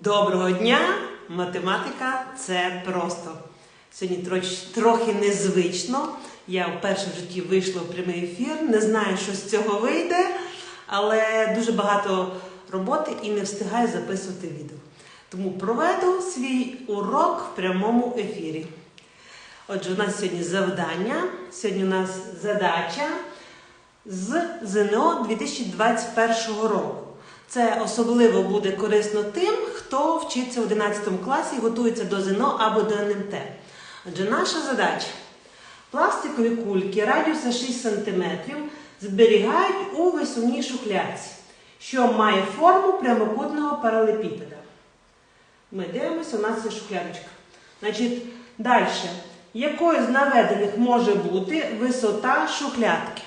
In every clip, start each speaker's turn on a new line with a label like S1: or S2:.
S1: Доброго дня! Математика це просто. Сьогодні троч- трохи незвично. Я вперше в житті вийшла в прямий ефір. Не знаю, що з цього вийде, але дуже багато роботи і не встигаю записувати відео. Тому проведу свій урок в прямому ефірі. Отже, у нас сьогодні завдання. Сьогодні у нас задача з ЗНО 2021 року. Це особливо буде корисно тим, хто вчиться в 11 класі і готується до ЗНО або до НМТ. Адже наша задача пластикові кульки радіуса 6 см зберігають у висуній шухлядці, що має форму прямокутного паралепіпеда. Ми дивимося, у нас є шухлядочка. Значить, далі. Якою з наведених може бути висота шухлядки?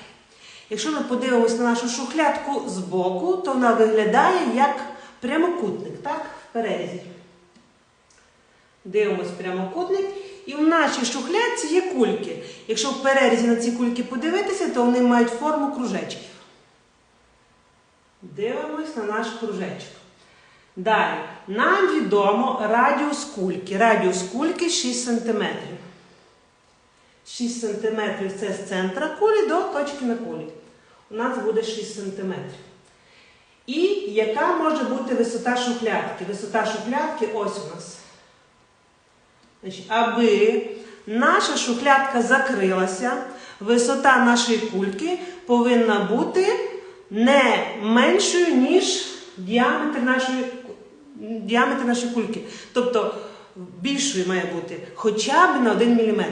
S1: Якщо ми подивимося на нашу шухлядку збоку, то вона виглядає як прямокутник, так? В перерізі. Дивимось прямокутник. І в нашій шухлядці є кульки. Якщо в перерізі на ці кульки подивитися, то вони мають форму кружечків. Дивимось на наш кружечок. Далі. Нам відомо радіус кульки. Радіус кульки 6 см. 6 см це з центра кулі до точки на кулі. У нас буде 6 см. І яка може бути висота шухлядки? Висота шухлядки ось у нас. Значить, аби наша шухлядка закрилася, висота нашої кульки повинна бути не меншою, ніж діаметр нашої, діаметр нашої кульки. Тобто більшою має бути хоча б на 1 мм.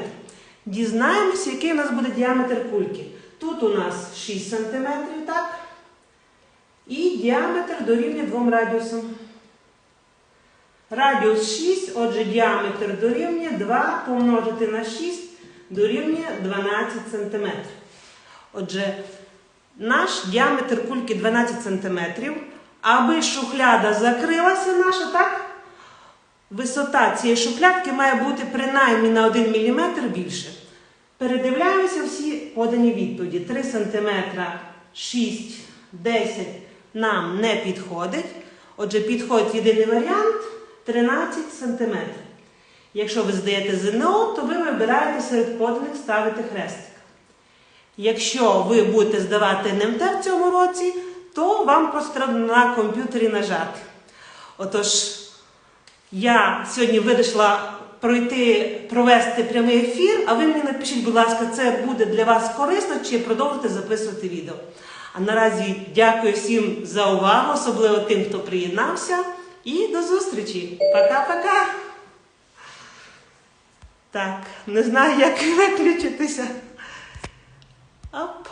S1: Дізнаємося, який у нас буде діаметр кульки. Тут у нас 6 см, так? І діаметр дорівнює двом радіусам. Радіус 6, отже, діаметр дорівнює 2 помножити на 6 дорівнює 12 см. Отже, наш діаметр кульки 12 см. Аби шухляда закрилася наша, так? Висота цієї шухлядки має бути принаймні на 1 мм більше. Передивляємося всі подані відповіді. 3 см, 6, 10 нам не підходить. Отже, підходить єдиний варіант 13 см. Якщо ви здаєте ЗНО, то ви вибираєте серед поданих ставити хрестик. Якщо ви будете здавати НМТ в цьому році, то вам просто на комп'ютері нажати. Отож, я сьогодні вирішила пройти, провести прямий ефір, а ви мені напишіть, будь ласка, це буде для вас корисно чи продовжите записувати відео. А наразі дякую всім за увагу, особливо тим, хто приєднався. І до зустрічі. Пока-пока. Так, не знаю, як виключитися. Оп.